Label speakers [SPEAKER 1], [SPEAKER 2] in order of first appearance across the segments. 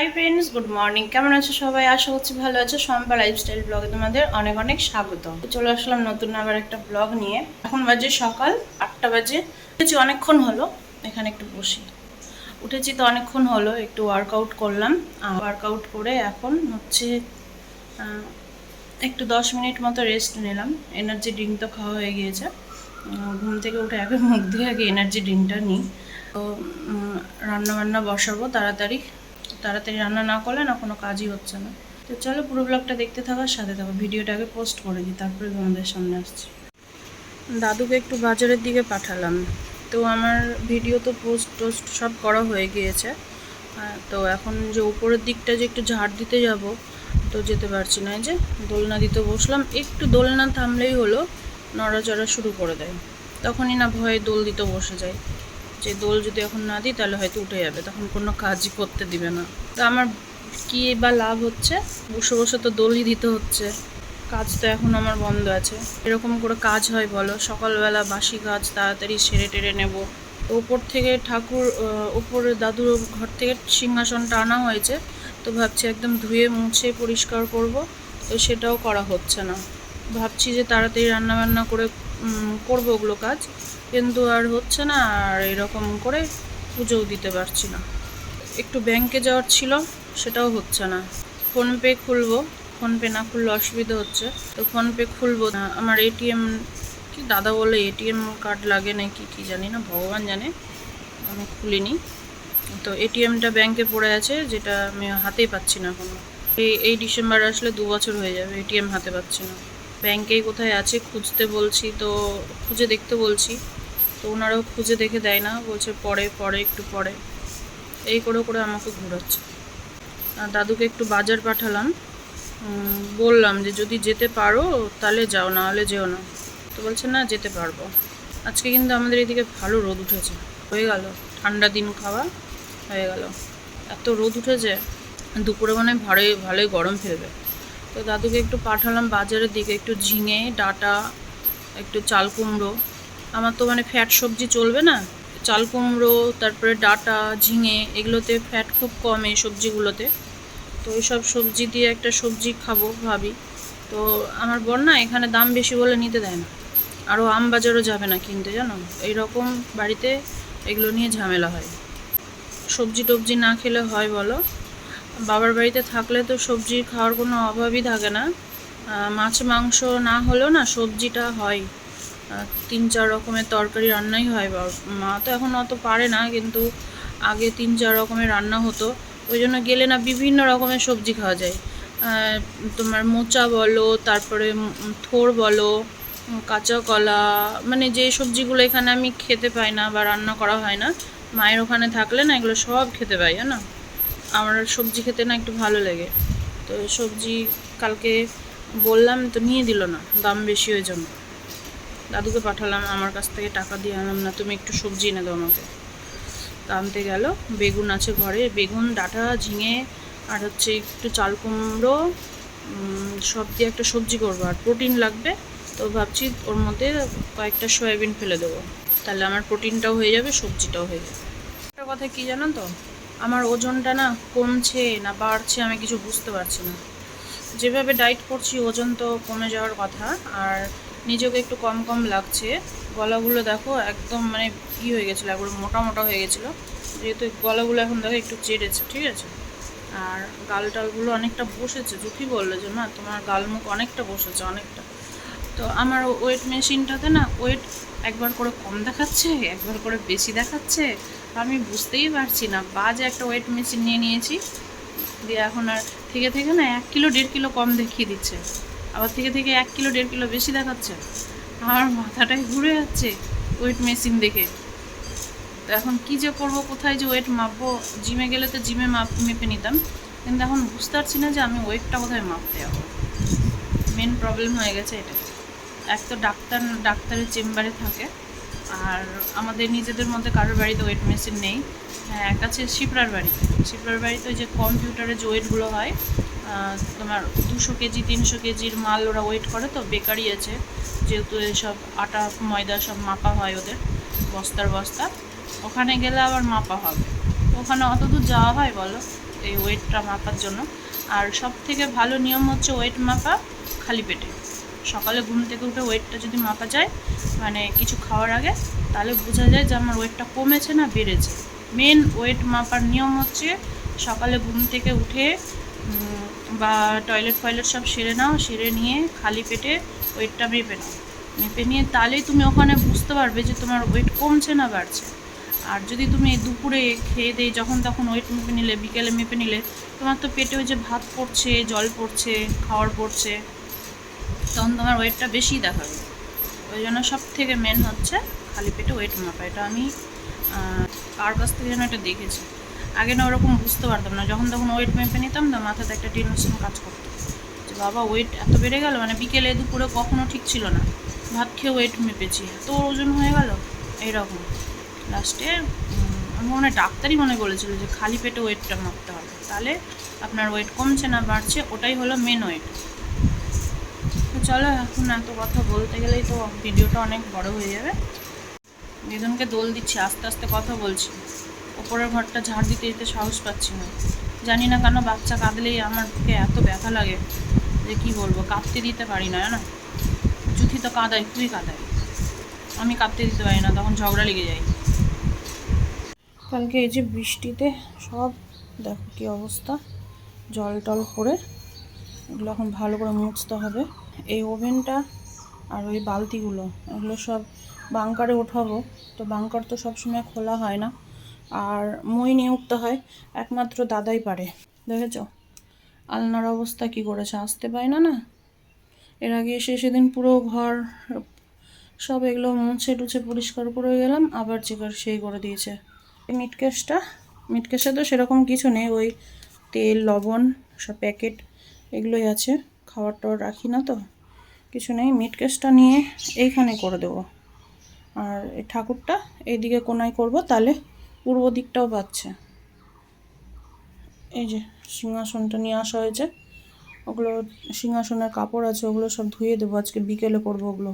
[SPEAKER 1] Hi friends good morning. কেমন আছো সবাই? আশা করছি ভালো আছো। সম্পা লাইফস্টাইল ব্লগে তোমাদের অনেক অনেক স্বাগত। চলে আসলাম নতুন আবার একটা ব্লগ নিয়ে। এখন বাজে সকাল আটটা বাজে। উঠেছি অনেকক্ষণ হলো। এখানে একটু বসি। উঠেছি তো অনেকক্ষণ হলো একটু ওয়ার্কআউট করলাম। ওয়ার্কআউট করে এখন হচ্ছে একটু দশ মিনিট মতো রেস্ট নিলাম। এনার্জি ড্রিঙ্ক তো খাওয়া হয়ে গিয়েছে। ঘুম থেকে উঠে আগে মুখ দিয়ে আগে এনার্জি ড্রিঙ্কটা নিই। তো উম, রান্না বান্না বসাবো তাড়াতাড়ি। তাড়াতাড়ি রান্না না করলে না, কোনো কাজই হচ্ছে না। তো চলো পুরো ব্লগটা দেখতে থাকার সাথে থাকো, ভিডিওটা আগে পোস্ট করে দিই, তারপরে তোমাদের সামনে আসছি। দাদুকে একটু বাজারের দিকে পাঠালাম। তো আমার ভিডিও তো পোস্ট টোস্ট সব করা হয়ে গিয়েছে। তো এখন যে উপরের দিকটা যে একটু ঝাড় দিতে যাব, তো যেতে পারছি না। যে দোলনা দিতে বসলাম, একটু দোলনা থামলেই হলো, নড়াচড়া শুরু করে দেয়। তখনই না ভয়ে দোল দিতে বসে যায়। যে দোল যদি এখন না দিই, তাহলে হয়তো উঠে যাবে। তখন কোনো কাজই করতে দিবে না। তো আমার কী বা লাভ হচ্ছে? বসে বসে তো দোলই দিতে হচ্ছে। কাজ তো এখন আমার বন্ধ আছে। এরকম করে কাজ হয় বলো? সকালবেলা বাসি কাজ তাড়াতাড়ি সেরে টেরে নেব। ওপর থেকে ঠাকুর ওপরে দাদুর ঘর থেকে সিংহাসনটা আনা হয়েছে। তো ভাবছি একদম ধুয়ে মুছে পরিষ্কার করব। তো সেটাও করা হচ্ছে না। ভাবছি যে তাড়াতাড়ি রান্না বান্না করে করব ওগুলো কাজ। কিন্তু আর হচ্ছে না, আর এরকম করে পুজোও দিতে পারছি না। একটু ব্যাংকে যাওয়ার ছিল, সেটাও হচ্ছে না। ফোনপে খুলবো, ফোনপে না খুললে অসুবিধা হচ্ছে। তো ফোনপে খুলবো না আমার এটিএম কি দাদা বলে এটিএম কার্ড লাগে নাকি কি জানি না, ভগবান জানে। আমি খুলিনি। তো এটিএমটা ব্যাংকে পড়ে আছে, যেটা আমি হাতেই পাচ্ছি না এখনও। এই এই ডিসেম্বর আসলে দু বছর হয়ে যাবে এটিএম হাতে পাচ্ছি না। ব্যাংকেই কোথায় আছে খুঁজতে বলছি, তো খুঁজে দেখতে বলছি। তো ওনারাও খুঁজে দেখে দেয় না, বলছে পরে পরে, একটু পরে। এই করে করে আমাকে ঘোরাচ্ছে। দাদুকে একটু বাজার পাঠালাম। বললাম যে যদি যেতে পারো, তাহলে যাও, না হলে যেও না। তো বলছে, না, যেতে পারব। আজকে কিন্তু আমাদের এদিকে ভালো রোদ উঠেছে। হয়ে গেল, ঠান্ডা দিন খাওয়া হয়ে গেল। এত রোদ উঠেছে, দুপুরে মানে ভালোই ভালোই গরম ফেলবে। তো দাদুকে একটু পাঠালাম বাজারের দিকে, একটু ঝিঙে, ডাটা, একটু চাল কুমড়ো। আমার তো মানে ফ্যাট সবজি চলবে না। চাল কুমড়ো, তারপরে ডাটা, ঝিঙে, এগুলোতে ফ্যাট খুব কম এই সবজিগুলোতে। তো এইসব সবজি দিয়ে একটা সবজি খাব ভাবি। তো আমার বর না এখানে দাম বেশি বলে নিতে দেয় না। আরও আম বাজারও যাবে না কিনতে, জানো? এইরকম বাড়িতে এগুলো নিয়ে ঝামেলা হয়। সবজি টবজি না খেলে হয় বলো? বাবার বাড়িতে থাকলে তো সবজি খাওয়ার কোনো অভাবই থাকে না। মাছ, মাংস না হলেও না সবজিটা হয়। তিন চার রকমের তরকারি রান্নাই হয় মা তো এখন অত পারে না, কিন্তু আগে তিন চার রকমের রান্না হতো। ওই জন্য গেলে না বিভিন্ন রকমের সবজি খাওয়া যায়। তোমার মোচা বলো, তারপরে থোর বলো কাঁচা কলা মানে যে সবজিগুলো এখানে আমি খেতে পাই না বা রান্না করা হয় না, মায়ের ওখানে থাকলে না এগুলো সব খেতে পাই, জানো? আমার সবজি খেতে না একটু ভালো লাগে। তো সবজি কালকে বললাম তো নিয়ে দিল না, দাম বেশি ওই জন্য। দাদুকে পাঠালাম, আমার কাছ থেকে টাকা দিয়ে আনলাম, না, তুমি একটু সবজি এনে দাও আমাকে। তা আনতে গেল, বেগুন আছে ঘরে, বেগুন, ডাঁটা, ঝিঙে, আর হচ্ছে একটু চাল কুমড়ো সব দিয়ে একটা সবজি করব, আর প্রোটিন লাগবে। তো ভাবছি ওর মধ্যে কয়েকটা সয়াবিন ফেলে দেবো। তাহলে আমার প্রোটিনটাও হয়ে যাবে, সবজিটাও হয়ে যাবে। একটা কথা কি জানো তো? আমার ওজনটা না কমছে না বাড়ছে, আমি কিছু বুঝতে পারছি না। যেভাবে ডায়েট করছি, ওজন তো কমে যাওয়ার কথা, আর নিজেকে একটু কম কম লাগছে। গলাগুলো দেখো একদম মানে ই হয়ে গেছিল, একবারে মোটা মোটা হয়ে গেছিল। যেহেতু গলাগুলো এখন দেখো একটু চেড়েছে, ঠিক আছে? আর গাল টালগুলো অনেকটা বসেছে জুকি বলল যে মা তোমার গাল মুখ অনেকটা বসেছে, অনেকটা। তো আমার ওয়েট মেশিনটাতে না ওয়েট একবার করে কম দেখাচ্ছে, একবার করে বেশি দেখাচ্ছে। আমি বুঝতেই পারছি না, বাজে একটা ওয়েট মেশিন নিয়ে নিয়েছি। দিয়ে এখন আর থেকে থেকে না এক কিলো, দেড় কিলো কম দেখিয়ে দিচ্ছে। আবার থেকে থেকে এক কিলো, দেড় কিলো বেশি দেখাচ্ছে। আমার মাথাটাই ঘুরে যাচ্ছে ওয়েট মেশিন দেখে। তো এখন কি যে করব, কোথায় যে ওয়েট মাপবো? জিমে গেলে তো জিমে মাপ, মেপে নিতাম। কিন্তু এখন বুঝতে পারছি না যে আমি ওয়েটটা কোথায় মাপতে যাব। মেন প্রবলেম হয়ে গেছে এটাই। এক তো ডাক্তার, ডাক্তারের চেম্বারে থাকে। আর আমাদের নিজেদের মধ্যে কারোর বাড়িতে ওয়েট মেশিন নেই। হ্যাঁ এক আছে শিপ্রার বাড়িতে। শিপ্রার বাড়িতে ওই যে কম্পিউটারে যে ওয়েটগুলো হয় তোমার দুশো কেজি, তিনশো কেজির মাল ওরা ওয়েট করে তো বেকারি আছে। যেহেতু এসব আটা, ময়দা সব মাপা হয় ওদের, বস্তার বস্তা। ওখানে গেলে আবার মাপা হবে। ওখানে অত দূর যাওয়া হয় বলো? এই ওয়েটটা মাপার জন্য। আর সব থেকে ভালো নিয়ম হচ্ছে ওয়েট মাপা খালি পেটে। সকালে ঘুম থেকে উঠে ওয়েটটা যদি মাপা যায় মানে কিছু খাওয়ার আগে, তাহলে বোঝা যায় যে আমার ওয়েটটা কমেছে না বেড়েছে। মেন ওয়েট মাপার নিয়ম হচ্ছে সকালে ঘুম থেকে উঠে বা টয়লেট ফয়লেট সব সেরে নাও, সেরে নিয়ে খালি পেটে ওয়েটটা মেপে নাও। মেপে নিয়ে তাহলেই তুমি ওখানে বুঝতে পারবে যে তোমার ওয়েট কমছে না বাড়ছে। আর যদি তুমি দুপুরে খেয়ে দিয়ে যখন তখন ওয়েট মেপে নিলে, বিকেলে মেপে নিলে, তোমার তো পেটে ওই যে ভাত পড়ছে, জল পড়ছে, খাওয়ার পড়ছে, তখন তোমার ওয়েটটা বেশি দেখাবে। ওই জন্য সব থেকে মেন হচ্ছে খালি পেটে ওয়েট মাপা। এটা আমি কার কাছ থেকে যেন এটা দেখেছি। আগে না ওরকম বুঝতে পারতাম না। যখন তখন ওয়েট মেপে নিতাম না, মাথাতে একটা টেনশন কাজ করতো। যে বাবা ওয়েট এত বেড়ে গেল মানে বিকেলে দুপুরে কখনো ঠিক ছিল না। ভাত খেয়ে ওয়েট মেপেছি। এত ওজন হয়ে গেল, এইরকম। লাস্টে আমি মনে ডাক্তারই মনে বলেছিল যে খালি পেটে ওয়েটটা মাপতে হবে। তাহলে আপনার ওয়েট কমছে না বাড়ছে, ওটাই হলো মেন ওয়েট তো চলো, এখন এত কথা বলতে গেলেই তো ভিডিওটা অনেক বড় হয়ে যাবে। বেদনকে দোল দিচ্ছি, আস্তে আস্তে কথা বলছি। ওপরের ঘরটা ঝাড় দিতে দিতে সাহস পাচ্ছি না। জানি না কেন বাচ্চা কাঁদলেই আমার বুকে এত ব্যথা লাগে যে কি বলব, কাঁদতে দিতে পারি না না জুথি তো কাঁদায়, খুবই কাঁদায়। আমি কাঁদতে দিতে পারি না, তখন ঝগড়া লেগে যায়। কালকে এই যে বৃষ্টিতে সব, দেখো কি অবস্থা। জল টল পড়ে, এগুলো এখন ভালো করে মুছতে হবে। এই ওভেনটা আর ওই বালতিগুলো, এগুলো সব বাংকারে ওঠাবো তো বাংকার তো সবসময় খোলা হয় না। আর মই নিয়ে উঠতে হয় একমাত্র দাদাই পারে, দেখেছ? আলনার অবস্থা কি করেছে আসতে পায় না না? এর আগে এসে সেদিন পুরো ঘর, সব এগুলো মুছে টুছে পরিষ্কার করে গেলাম, আবার চেকার সেই করে দিয়েছে। এই মিটকেসটা মিটকেসে তো সেরকম কিছু নেই, ওই তেল, লবণ, সব প্যাকেট এগুলোই আছে খাবার টাবার রাখি না তো, কিছু নেই মিটকেসটা নিয়ে এইখানে করে দেবো। আর এই ঠাকুরটা এইদিকে কোনায় করব, তাহলে পূর্ব দিকটাও পাচ্ছে। এই যে সিংহাসনটা নিয়ে আসা হয়েছে, ওগুলো সিংহাসনের কাপড় আছে, ওগুলো সব ধুয়ে দেবো, আজকে বিকেলে করব ওগুলো।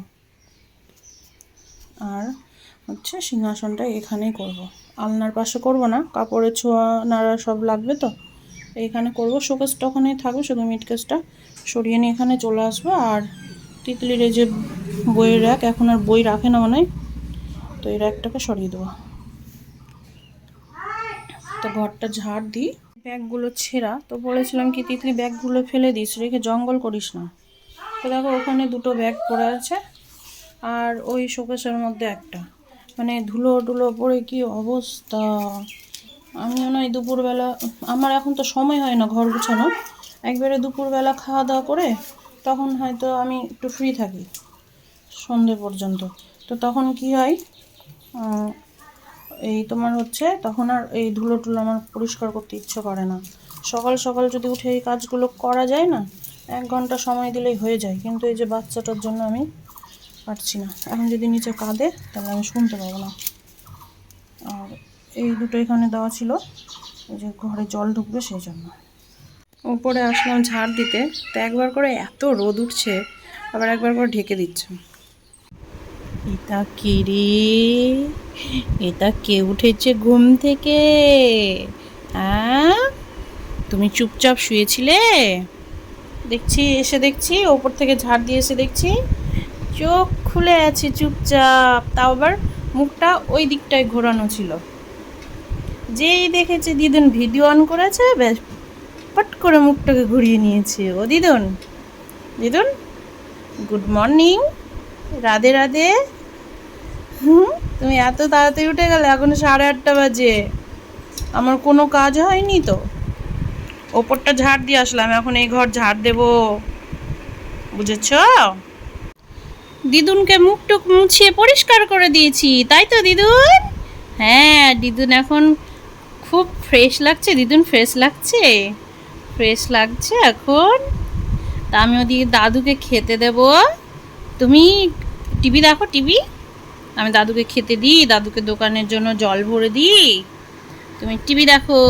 [SPEAKER 1] আর হচ্ছে সিংহাসনটা এখানেই করব। আলনার পাশে করব না, কাপড়ের ছোঁয়া নাড়া সব লাগবে তো, এইখানে করব শোকেসটা ওখানেই থাকবে, শুধু মিটকেসটা সরিয়ে নিয়ে এখানে চলে আসব। আর তিতলির এই যে বইয়ের র্যাক, এখন আর বই রাখে না মনে তো এই র্যাকটাকে সরিয়ে দেবো। তো ঘরটা ঝাড় দিই। ব্যাগগুলো ছেঁড়া। তো বলেছিলাম কি, তিতলি ব্যাগগুলো ফেলে দিস, রেখে জঙ্গল করিস না। তো দেখো, ওখানে দুটো ব্যাগ পড়ে আছে, আর ওই শোকেসের মধ্যে একটা। মানে ধুলো টুলো পড়ে কি অবস্থা? আমিও নয় দুপুরবেলা, আমার এখন তো সময় হয় না ঘর গুছানো। একবারে দুপুরবেলা খাওয়া দাওয়া করে, তখন হয়তো আমি একটু ফ্রি থাকি, সন্ধে পর্যন্ত। তো তখন কি হয় এই তোমার হচ্ছে তখন আর এই ধুলো টুলো আমার পরিষ্কার করতে ইচ্ছে করে না। সকাল সকাল যদি উঠে এই কাজগুলো করা যায় না, এক ঘণ্টা সময় দিলেই হয়ে যায়। কিন্তু এই যে বাচ্চাটার জন্য আমি পারছি না। এখন যদি নিচে কাঁদে, তাহলে আমি শুনতে পাবো না। আর এই দুটো এখানে দেওয়া ছিল, এই যে ঘরে জল ঢুকবে সেই জন্য। উপরে আসলাম ঝাড় দিতে, তো একবার করে এত রোদ উঠছে, আবার একবার করে ঢেকে দিচ্ছে। এটা কি রে? এটা কে উঠেছে ঘুম থেকে? হ্যাঁ? তুমি চুপচাপ শুয়েছিলে? দেখছি, এসে দেখছি, ওপর থেকে ঝাড় দিয়ে এসে দেখছি। চোখ খুলে আছে চুপচাপ, তাও আবার মুখটা ওই দিকটায় ঘোরানো ছিল। যেই দেখেছে দিদুন ভিডিও অন করেছে, ব্যাস পট করে মুখটাকে ঘুরিয়ে নিয়েছে। ও দিদুন? দিদুন? Good morning. রাধে রাধে। তুমি এত তাড়াতাড়ি উঠে গেলে, এখন সাড়ে আটটা বাজে। আমার কোনো কাজ হয়নি তো। ওপরটা ঝাড় দিয়ে আসলাম, এখন এই ঘর ঝাড় দেবো। বুঝেছ? দিদুনকে মুখটুক মুছিয়ে পরিষ্কার করে দিয়েছি, তাই তো দিদুন? হ্যাঁ দিদুন এখন খুব ফ্রেশ লাগছে। দিদুন ফ্রেশ লাগছে? ফ্রেশ লাগছে এখন? তা আমি ওদিকে দাদুকে খেতে দেব। তুমি টিভি দেখো, টিভি? আমি দাদুকে খেতে দিই, দাদুকে দোকানের জন্য জল ভরে দিই। তুমি টিভি দেখো।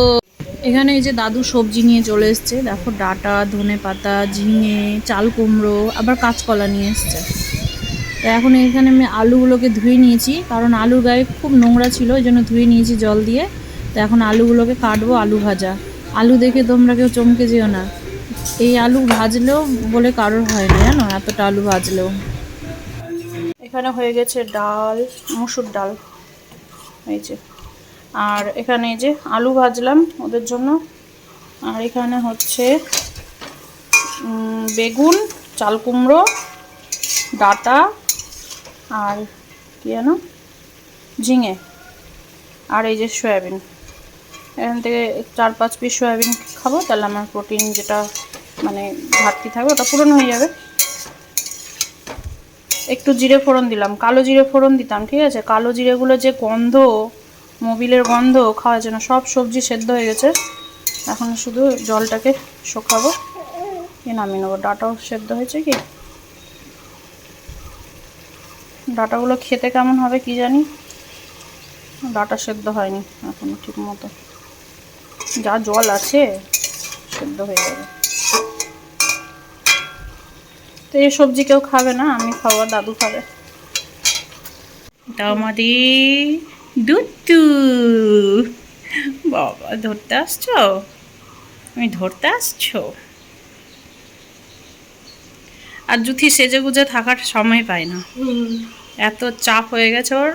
[SPEAKER 1] এখানে এই যে দাদু সবজি নিয়ে চলে এসছে। দেখো ডাটা, ধনে পাতা, ঝিঙে, চাল কুমড়ো, আবার কাঁচকলা নিয়ে এসছে। তো এখন এখানে আমি আলুগুলোকে ধুয়ে নিয়েছি, কারণ আলুর গায়ে খুব নোংরা ছিল ওই জন্য ধুয়ে নিয়েছি জল দিয়ে। তো এখন আলুগুলোকে কাটবো আলু ভাজা।
[SPEAKER 2] আলু দেখে তোমরা কেউ চমকে যেও না। এই আলু ভাজলেও বলে কারোর হয় না, জানো? এতটা আলু ভাজলেও।
[SPEAKER 1] এখানে হয়ে গেছে ডাল, মুসুর ডাল। এই যে। আর এখানে এই যে আলু ভাজলাম ওদের জন্য। আর এখানে হচ্ছে বেগুন, চাল কুমড়ো, ডাটা আর কি যেন? ঝিঙে। আর এই যে সয়াবিন। এখান থেকে চার পাঁচ পিস সয়াবিন খাব, তাহলে আমার প্রোটিন যেটা মানে ঘাটতি থাকবে, ওটা পূরণ হয়ে যাবে। একটু জিরে ফোড়ন দিলাম। কালো জিরে ফোড়ন দিতাম, ঠিক আছে? কালো জিরেগুলো যে গন্ধ, মোবিলের গন্ধ, খাওয়ার জন্য সব সবজি সেদ্ধ হয়ে গেছে। এখন শুধু জলটাকে শোকাবো। কি নামিয়ে নেব। ডাটাও সেদ্ধ হয়েছে কি? ডাটাগুলো খেতে কেমন হবে কি জানি? ডাটা সেদ্ধ হয়নি এখনও ঠিক মতো। যা জল আছে, সেদ্ধ হয়ে যাবে। তো এই সবজি কেউ খাবে না আমি খাব আর দাদু খাবে। দামাদি দুটু। বাবা ধরতে আসছো? তুমি ধরতে আসছো? আর জুথি সেজে গুজে থাকার সময় পায় না। এত চাপ হয়ে গেছে ওর।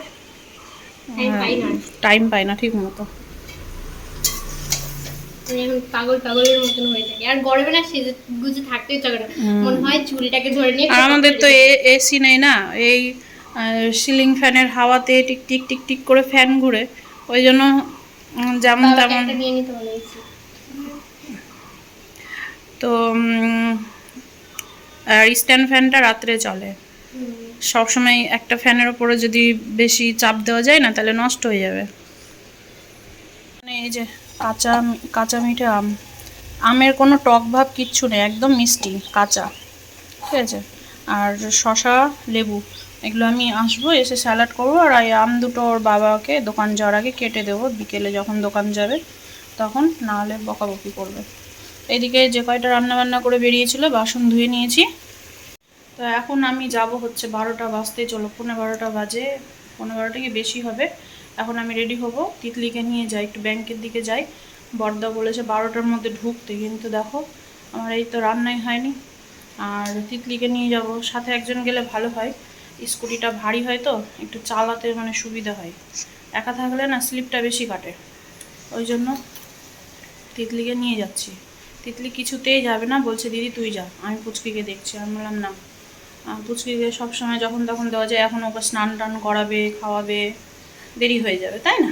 [SPEAKER 1] টাইম পায় না ঠিক মতো।
[SPEAKER 3] এখন পাগল পাগলের মতন হয়ে থাকি। আর গরমে না সেজে গুজে থাকতেই চাবে না। মনে হয় চুলটাকে ধরে নিয়ে
[SPEAKER 1] আমাদের তো এসি নেই না। এই সিলিং ফ্যানের হাওয়াতে টিক টিক টিক টিক করে ফ্যান ঘুরে। ওই জন্য যেমন তেমন। তো আর স্ট্যান্ড ফ্যানটা রাত্রে চলে। সবসময় একটা ফ্যানের ওপরে যদি বেশি চাপ দেওয়া যায় না তাহলে নষ্ট হয়ে যাবে। মানে এই যে কাঁচা কাঁচা মিঠে আম। আমের কোনো টক ভাব কিচ্ছু নেই, একদম মিষ্টি, কাঁচা। ঠিক আছে? আর শশা লেবু, এগুলো আমি আসব, এসে স্যালাড করব, আর এই আম দুটো ওর বাবাকে দোকান যাওয়ার আগে কেটে দেবো। বিকেলে যখন দোকান যাবে, তখন না হলে বকাবকি করবে। এদিকে যে কয়টা রান্না বান্না করে বেরিয়েছিল, বাসন ধুয়ে নিয়েছি। তো এখন আমি যাব হচ্ছে বারোটা বাজতে চলো পনেরো বারোটা বাজে পনেরো বারোটা কি বেশি হবে? এখন আমি রেডি হব। তিতলিকে নিয়ে যাই, একটু ব্যাংকের দিকে যাই। বর্দা বলেছে বারোটার মধ্যে ঢুকতে, কিন্তু দেখো আমার এই তো রান্নাই হয়নি। আর তিতলিকে নিয়ে যাব, সাথে একজন গেলে ভালো হয়। স্কুটিটা ভারী হয় তো, একটু চালাতে মানে সুবিধা হয়। একা থাকলে না স্লিপটা বেশি কাটে। ওই জন্য তিতলিকে নিয়ে যাচ্ছি। তিতলি কিছুতেই যাবে না, বলছে, দিদি, তুই যা। আমি পুচকিকে দেখছি, আমি বললাম, না। পুচকিকে সবসময় যখন তখন দেওয়া যায়, এখন ওকে স্নান টান করাবে, খাওয়াবে। দেরি হয়ে যাবে, তাই না?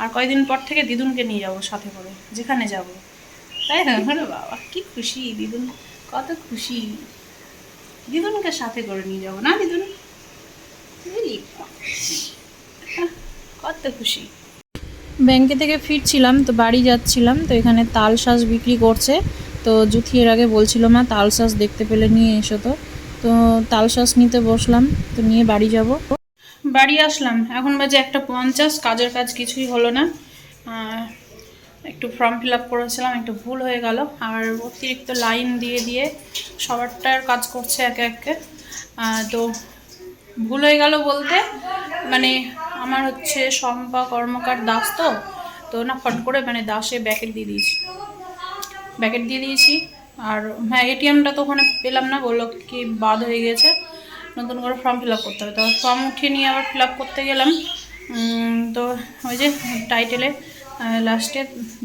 [SPEAKER 1] আর কয়দিন পর থেকে দিদুনকে নিয়ে যাব সাথে করে, যেখানে যাব। তাই না? আরে বাবা, কি খুশি, দিদুন, কত খুশি। দিদুনকে সাথে করে নিয়ে যাব, না দিদুন? কত খুশি।
[SPEAKER 2] ব্যাংকে থেকে ফিরছিলাম, তো বাড়ি যাচ্ছিলাম, তো এখানে তাল শাঁস বিক্রি করছে। তো জুথি এর আগে বলছিল মা, তাল শাঁস দেখতে পেলে নিয়ে এসো তো। তো তাল শাঁস নিতে বসলাম, তো নিয়ে বাড়ি যাব।
[SPEAKER 1] বাড়ি আসলাম। এখন বাজে একটা পঞ্চাশ, কাজের কাজ কিছুই হলো না। একটু ফর্ম ফিল আপ করেছিলাম, একটু ভুল হয়ে গেল। আর অতিরিক্ত লাইন দিয়ে দিয়ে সবারটার কাজ করছে একে একে। তো ভুল হয়ে গেল বলতে মানে আমার হচ্ছে শম্পা কর্মকার দাস তো তো না ফট করে মানে দাসে ব্যাকেট দিয়ে দিয়েছি। ব্যাকেট দিয়ে দিয়েছি। আর হ্যাঁ এটিএমটা তো ওখানে পেলাম না, বলল কি বাদ হয়ে গেছে। নতুন করে ফর্ম ফিল করতে হবে। তো ফর্ম উঠিয়ে নিয়ে আবার ফিল করতে গেলাম। তো ওই যে টাইটেলে লাস্টে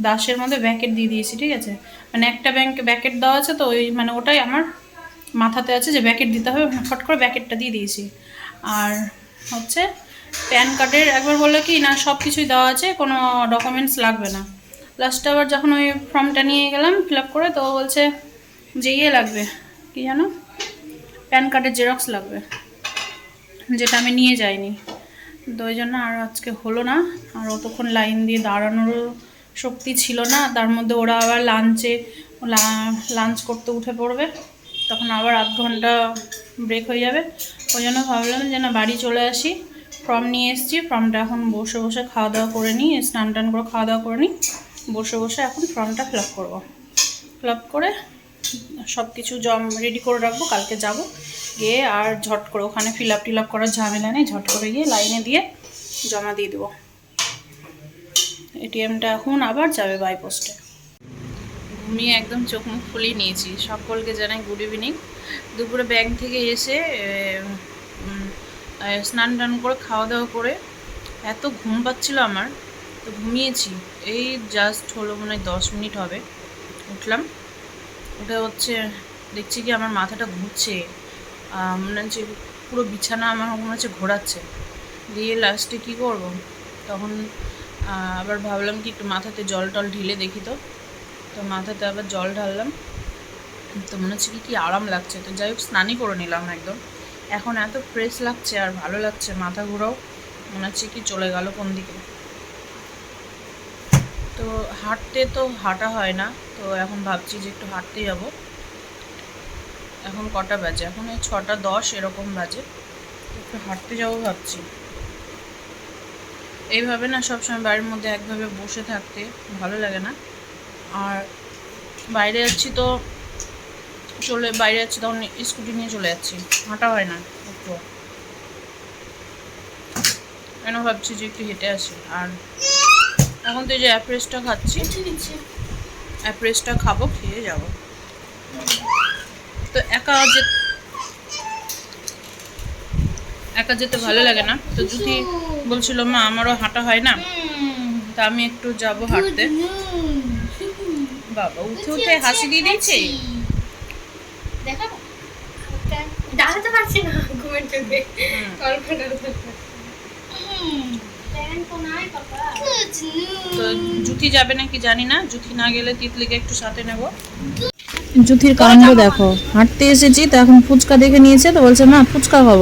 [SPEAKER 1] দাসের মধ্যে ব্যাকেট দিয়ে দিয়েছি, ঠিক আছে? মানে একটা ব্যাংকে ব্যাকেট দেওয়া আছে তো ওই মানে ওটাই আমার মাথাতে আছে যে ব্যাকেট দিতে হবে। ফট করে ব্যাকেটটা দিয়ে দিয়েছি। আর হচ্ছে প্যান কার্ডের একবার বলল কি, না, সব কিছুই দেওয়া আছে, কোনো ডকুমেন্টস লাগবে না। লাস্টে আবার যখন ওই ফর্মটা নিয়ে গেলাম ফিল করে, তো বলছে যে ইয়ে লাগবে, কি জানো প্যান কার্ডের জেরক্স লাগবে, যেটা আমি নিয়ে যাইনি। তো ওই জন্য আর আজকে হলো না, আর অতক্ষণ লাইন দিয়ে দাঁড়ানোরও শক্তি ছিল না, তার মধ্যে ওরা আবার লাঞ্চে লাঞ্চ করতে উঠে পড়বে, তখন আবার আধ ঘণ্টা ব্রেক হয়ে যাবে। ওই জন্য ভাবলাম যে না, বাড়ি চলে আসি ফর্ম নিয়ে এসেছি ফর্মটা এখন বসে বসে খাওয়া দাওয়া করে নিই স্নান টান করে খাওয়া দাওয়া করে নিই, বসে বসে এখন ফর্মটা ফিল আপ করব। ফিল আপ করে সব কিছু জম রেডি করে রাখব, কালকে যাব। গিয়ে আর ঝট করে ওখানে ফিল আপ টিল আপ করার ঝামেলা নেই, ঝট করে গিয়ে লাইনে দিয়ে জমা দিয়ে দেবো। এটিএমটা এখন আবার যাবে বাই পোস্টে ঘুমিয়ে একদম চোখ মুখ ফুলিয়ে নিয়েছি। সকলকে জানাই গুড ইভিনিং দুপুরে ব্যাংক থেকে এসে স্নান টান করে, খাওয়া দাওয়া করে এত ঘুম পাচ্ছিল আমার, তো ঘুমিয়েছি। এই জাস্ট হলো মনে হয় দশ মিনিট হবে। উঠলাম। ওটা হচ্ছে, দেখছি কি আমার মাথাটা ঘুরছে। মনে হচ্ছে পুরো বিছানা আমার মনে হচ্ছে ঘোরাচ্ছে। দিয়ে লাস্টে কী করব? তখন আবার ভাবলাম কি একটু মাথাতে জল টল ঢিলে দেখি তো। তো মাথাতে আবার জল ঢাললাম। তো মনে হচ্ছে কি কি আরাম লাগছে। তো যাই হোক, স্নানই করে নিলাম একদম। এখন এত ফ্রেশ লাগছে আর ভালো লাগছে মাথা ঘুরাও। মনে হচ্ছে কি চলে গেল কোন দিকে। তো হাঁটতে তো হাঁটা হয় না। তো এখন ভাবছি যে একটু হাঁটতে যাব। এখন কটা বাজে? এখন এই ছটা দশ এরকম বাজে। একটু হাঁটতে যাব ভাবছি। এইভাবে না সবসময় বাড়ির মধ্যে একভাবে বসে থাকতে ভালো লাগে না। আর বাইরে যাচ্ছি তো চলে, বাইরে যাচ্ছি তখন স্কুটি নিয়ে চলে যাচ্ছি। হাঁটা হয় না একটু। কেন ভাবছি যে একটু হেঁটে আসি। আর এখন তো এই যে অ্যাপ্রেসটা খাচ্ছি। অ্যাপ্রেসটা খাব খেয়ে যাব। তো একা যে একা যেতে ভালো লাগে না। তো যদি বলছিল মা আমারও হাঁটা হয় না? তা আমি একটু যাব হাঁটতে। বাবা উঠে উঠে হাসি দিয়ে দিয়েছে?
[SPEAKER 3] দেখাবো? দাঁড়াতে পারছি না ঘুমের চোখে। কল্পনা করতে তো নাই পাপা
[SPEAKER 1] তো জুথি যাবে নাকি জানি না জুথি না গেলে তিতলিকে একটু সাথে নেব।
[SPEAKER 2] জুথির কাণ্ড দেখো। হাঁটতে এসেছি তো এখন ফুচকা দেখে নিয়েছে তো বলছে মা ফুচকা খাব।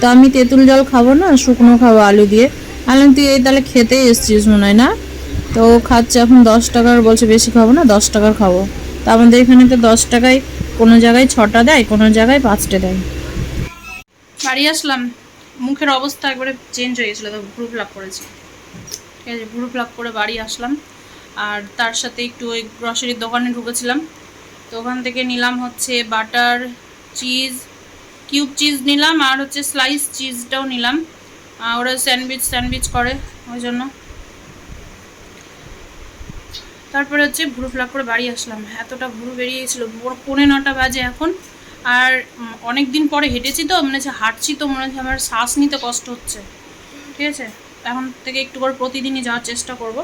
[SPEAKER 2] তো আমি তেঁতুল জল খাব না শুকনো খাব আলু দিয়ে। আলু তুই এই তাহলে খেতেই এসছিস মনে হয় না? তো খাচ্ছে এখন দশ টাকার বলছে বেশি খাব না দশ টাকার খাব। তা আমাদের এখানে তো দশ টাকায় কোনো জায়গায় ছটা দেয় কোনো জায়গায় পাঁচটা দেয়।
[SPEAKER 1] বাড়ি আসলাম। মুখের অবস্থা একবারে চেঞ্জ হয়ে গেছিল, তো ভুরু প্লাক করেছি। ঠিক আছে ভুরু প্লাক করে বাড়ি আসলাম। আর তার সাথে একটু ওই গ্রসারির দোকানে ঢুকেছিলাম। তো ওখান থেকে নিলাম হচ্ছে বাটার চিজ কিউব চিজ নিলাম আর হচ্ছে স্লাইস চিজটাও নিলাম। ওরা স্যান্ডউইচ স্যান্ডউইচ করে ওই জন্য। তারপরে হচ্ছে ভুরু ফ্লাক করে বাড়ি আসলাম। এতটা ভুরু বেরিয়ে গেছিল পৌনে নটা বাজে এখন। আর অনেক দিন পরে হেঁটেছি তো, মনে হচ্ছে হাঁটছি তো, মনে হচ্ছে আমার শ্বাস নিতে কষ্ট হচ্ছে। ঠিক আছে? এখন থেকে একটু করে প্রতিদিনই যাওয়ার চেষ্টা করব।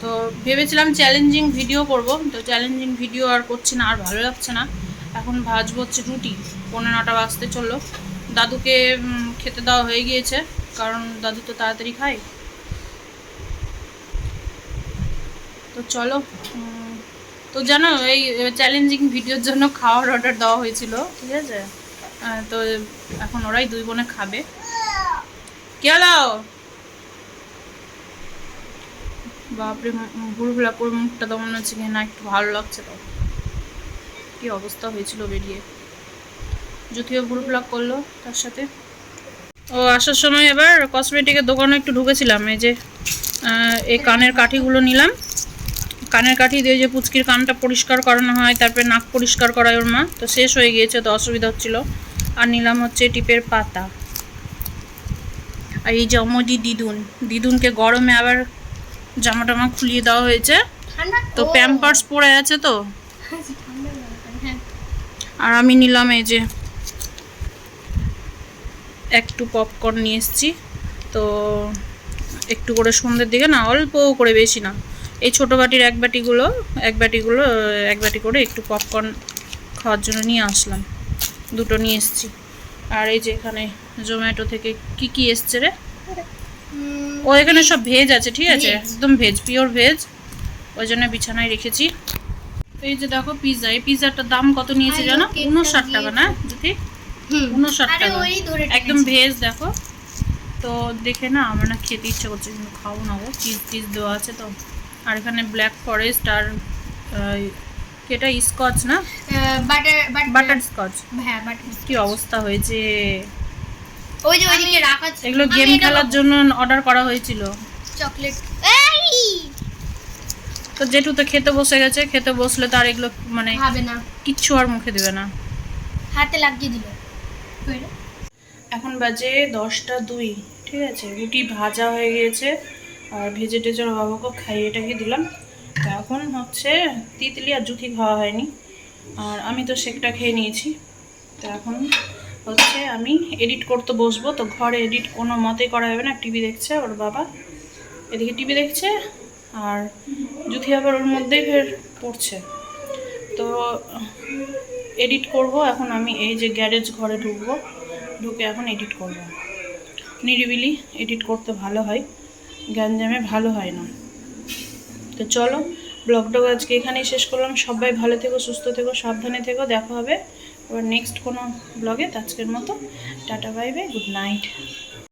[SPEAKER 1] তো ভেবেছিলাম চ্যালেঞ্জিং ভিডিও করব, তো চ্যালেঞ্জিং ভিডিও আর করছি না, আর ভালো লাগছে না। এখন ভাজবো হচ্ছে রুটি পনেরো নটা বাজতে চলল। দাদুকে খেতে দেওয়া হয়ে গিয়েছে, কারণ দাদু তো তাড়াতাড়ি খায়। তো চলো তো জানো এই চ্যালেঞ্জিং ভিডিওর জন্য খাওয়ার অর্ডার দেওয়া হয়েছিল। ঠিক আছে। তো এখন ওরাই দুই বোনে খাবে। কে বাপরে ভুলভুলা করে মুখটা তো মনে হচ্ছে না একটু ভালো লাগছে তো। কি অবস্থা হয়েছিল বেরিয়ে? যদিও ভুলভুলা করল তার সাথে। ও আসার সময় এবার কসমেটিকের দোকানে একটু ঢুকেছিলাম এই যে এই কানের কাঠিগুলো নিলাম। কানের কাঠি দিয়ে যে পুচকির কানটা পরিষ্কার করানো হয় তারপরে নাক পরিষ্কার করায় ওর মা তো শেষ হয়ে গিয়েছে তো অসুবিধা হচ্ছিল। আর নিলাম হচ্ছে টিপের পাতা। আর এই জমদি দিদুন দিদুনকে গরমে আবার জামা টামা খুলিয়ে দেওয়া হয়েছে। তো। প্যাম্পার্স পরে আছে তো? আর আমি নিলাম এই যে একটু পপকর্ন নিয়ে এসেছি। তো একটু করে সন্ধ্যের দিকে না অল্প করে বেশি না। এই ছোটো বাটির এক বাটিগুলো এক বাটিগুলো এক বাটি করে একটু পপকর্ন খাওয়ার জন্য নিয়ে আসলাম। দুটো নিয়ে এসেছি। আর এই যে এখানে জোম্যাটো থেকে কি কি এসছে রে? ও এখানে সব ভেজ আছে ঠিক আছে? একদম ভেজ পিওর ভেজ। ওই জন্য বিছানায় রেখেছি। এই যে দেখো পিৎজা এই পিৎজাটার দাম কত নিয়েছে জানো? উনষাট টাকা না
[SPEAKER 3] হুম।
[SPEAKER 1] উনষাট টাকা। একদম ভেজ দেখো। তো দেখে না আমার না খেতে ইচ্ছা করছে কিন্তু খাব না গো। চিজ টিজ দেওয়া আছে তো। আর এখানে ব্ল্যাক ফরেস্ট আর এটা স্কচ না?
[SPEAKER 3] বাটার বাটার
[SPEAKER 1] বাটার স্কচ
[SPEAKER 3] হ্যাঁ বাটার
[SPEAKER 1] কি অবস্থা হয়েছে?
[SPEAKER 3] ওই যে ওইদিকে রাখা
[SPEAKER 1] এগুলো গেম খেলার জন্য অর্ডার করা হয়েছিল।
[SPEAKER 3] চকলেট
[SPEAKER 1] তো যেটু তো খেতে বসে গেছে খেতে বসলে তো আর এগুলো মানে
[SPEAKER 3] খাবে না।
[SPEAKER 1] কিচ্ছু আর মুখে দেবে না।
[SPEAKER 3] হাতে লাগিয়ে দিল।
[SPEAKER 1] এখন বাজে দশটা দুই ঠিক আছে? রুটি ভাজা হয়ে গিয়েছে। আর ভেজে টেজে বাবাকে খাইয়ে টাইয়ে দিলাম এখন হচ্ছে তিতলি আর জুথি খাওয়া হয়নি। আর আমি তো শেকটা খেয়ে নিয়েছি। তো এখন হচ্ছে আমি এডিট করতে বসবো। তো ঘরে এডিট কোনো মতেই করা যাবে না। টিভি দেখছে ওর বাবা। এদিকে টিভি দেখছে আর জুথি আবার ওর মধ্যেই ফের পড়ছে। তো এডিট করব। এখন আমি এই যে গ্যারেজ ঘরে ঢুকবো। ঢুকে এখন এডিট করব। নিরিবিলি এডিট করতে ভালো হয়। গ্যাঞ্জামে ভালো হয় না। তো চলো, ব্লগটা আজকে এখানেই শেষ করলাম। সবাই ভালো থেকো, সুস্থ থেকো, সাবধানে থেকো। দেখা হবে আবার নেক্সট কোনো ব্লগে আজকের মতো, ta-ta bye bye good night